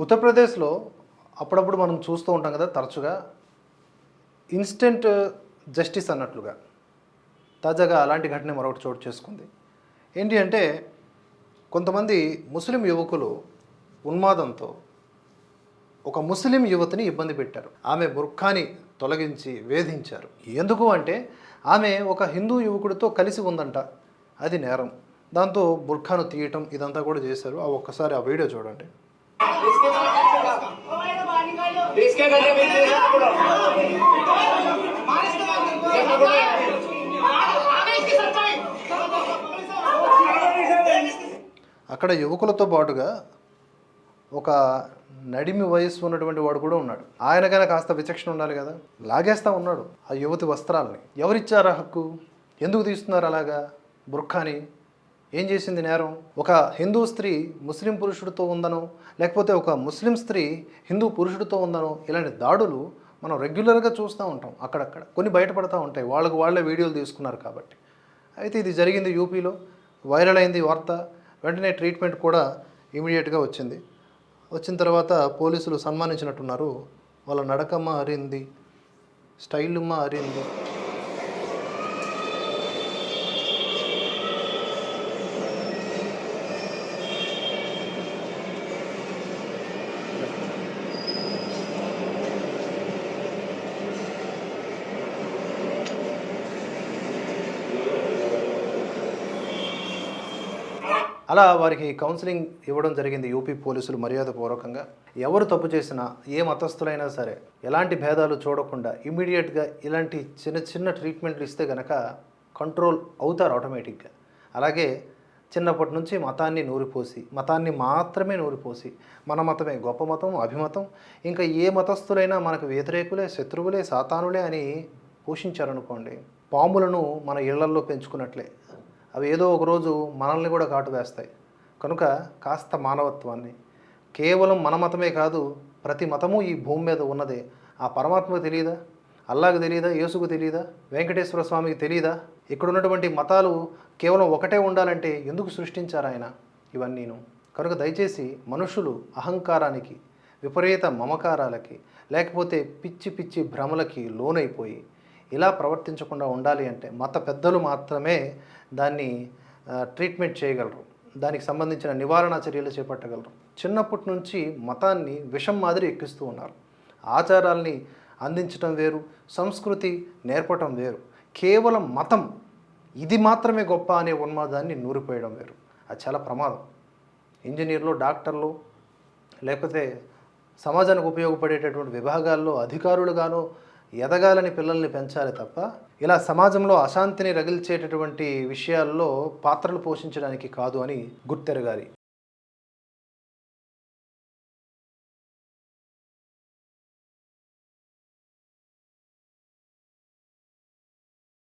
ఉత్తరప్రదేశ్లో అప్పుడప్పుడు మనం చూస్తూ ఉంటాం కదా తరచుగా ఇన్స్టెంట్ జస్టిస్ అన్నట్లుగా. తాజాగా అలాంటి ఘటన మరొకటి చోటు చేసుకుంది. ఏంటి అంటే కొంతమంది ముస్లిం యువకులు ఉన్మాదంతో ఒక ముస్లిం యువతిని ఇబ్బంది పెట్టారు. ఆమె బుర్ఖాని తొలగించి వేధించారు. ఎందుకు అంటే ఆమె ఒక హిందూ యువకుడితో కలిసి ఉందంట. అది నేరం. దాంతో బుర్ఖాను తీయటం ఇదంతా కూడా చేశారు. ఆ ఒక్కసారి ఆ వీడియో చూడండి. इसके गले में तेरे पकड़ो అక్కడ యువకులతో పాటుగా ఒక నడిమి వయస్సు ఉన్నటువంటి వాడు కూడా ఉన్నాడు ఆయనకైనా కాస్త విచక్షణ ఉండాలి కదా లాగేస్తా ఉన్నాడు ఆ యువతి వస్త్రాలని ఎవరిచ్చారా హక్కు ఎందుకు తీస్తున్నారు అలాగా బుర్ఖాని ఏం చేసింది నేరం? ఒక హిందూ స్త్రీ ముస్లిం పురుషుడితో ఉందనో లేకపోతే ఒక ముస్లిం స్త్రీ హిందూ పురుషుడితో ఉందనో ఇలాంటి దాడులు మనం రెగ్యులర్గా చూస్తూ ఉంటాం అక్కడక్కడ. కొన్ని బయటపడతా ఉంటాయి. వాళ్ళకు వాళ్ళే వీడియోలు తీసుకున్నారు కాబట్టి. అయితే ఇది జరిగింది యూపీలో. వైరల్ అయింది వార్త. వెంటనే ట్రీట్మెంట్ కూడా ఇమీడియట్గా వచ్చింది. వచ్చిన తర్వాత పోలీసులు సన్మానించినట్టున్నారు. వాళ్ళ నడకమ్మ అరింది స్టైలుమ్మ అరింది అలా వారికి కౌన్సిలింగ్ ఇవ్వడం జరిగింది యూపీ పోలీసులు మర్యాదపూర్వకంగా ఎవరు తప్పు చేసినా ఏ మతస్థులైనా సరే ఎలాంటి భేదాలు చూడకుండా ఇమీడియట్గా ఇలాంటి చిన్న చిన్న ట్రీట్మెంట్లు ఇస్తే కనుక కంట్రోల్ అవుతారు ఆటోమేటిక్గా. అలాగే చిన్నప్పటి నుంచి మతాన్ని నూరిపోసి మతాన్ని మాత్రమే నూరిపోసి మన మతమే గొప్ప మతం అభిమతం ఇంకా ఏ మతస్థులైనా మనకు వ్యతిరేకులే శత్రువులే సాతానులే అని పోషించారనుకోండి పాములను మన ఇళ్ళల్లో పెంచుకున్నట్లే అవి ఏదో ఒక రోజు మనల్ని కూడా కాటు వేస్తాయి. కనుక కాస్త మానవత్వాన్ని. కేవలం మన మతమే కాదు ప్రతి మతము ఈ భూమి మీద ఉన్నదే. ఆ పరమాత్మకు తెలియదా అల్లాకు తెలియదా యేసుకు తెలియదా వెంకటేశ్వర స్వామికి తెలియదా ఇక్కడ ఉన్నటువంటి మతాలు కేవలం ఒకటే ఉండాలంటే ఎందుకు సృష్టించారు ఆయన? ఇవన్నీను. కనుక దయచేసి మనుషులు అహంకారానికి విపరీత మమకారాలకి లేకపోతే పిచ్చి పిచ్చి భ్రమలకి లోనైపోయి ఇలా ప్రవర్తించకుండా ఉండాలి అంటే మత పెద్దలు మాత్రమే దాన్ని ట్రీట్మెంట్ చేయగలరు. దానికి సంబంధించిన నివారణ చర్యలు చేపట్టగలరు. చిన్నప్పటి నుంచి మతాన్ని విషం మాదిరి ఎక్కిస్తూ ఉన్నారు. ఆచారాల్ని అందించడం వేరు సంస్కృతి నేర్పటం వేరు. కేవలం మతం ఇది మాత్రమే గొప్ప అనే ఉన్మాదాన్ని నూరిపోయడం వేరు. అది చాలా ప్రమాదం. ఇంజనీర్లు డాక్టర్లు లేకపోతే సమాజానికి ఉపయోగపడేటటువంటి విభాగాల్లో అధికారులుగానో ఎదగాలని పిల్లల్ని పెంచాలి తప్ప ఇలా సమాజంలో అశాంతిని రగిల్చేటటువంటి విషయాల్లో పాత్రలు పోషించడానికి కాదు అని గుర్తెరగాలి.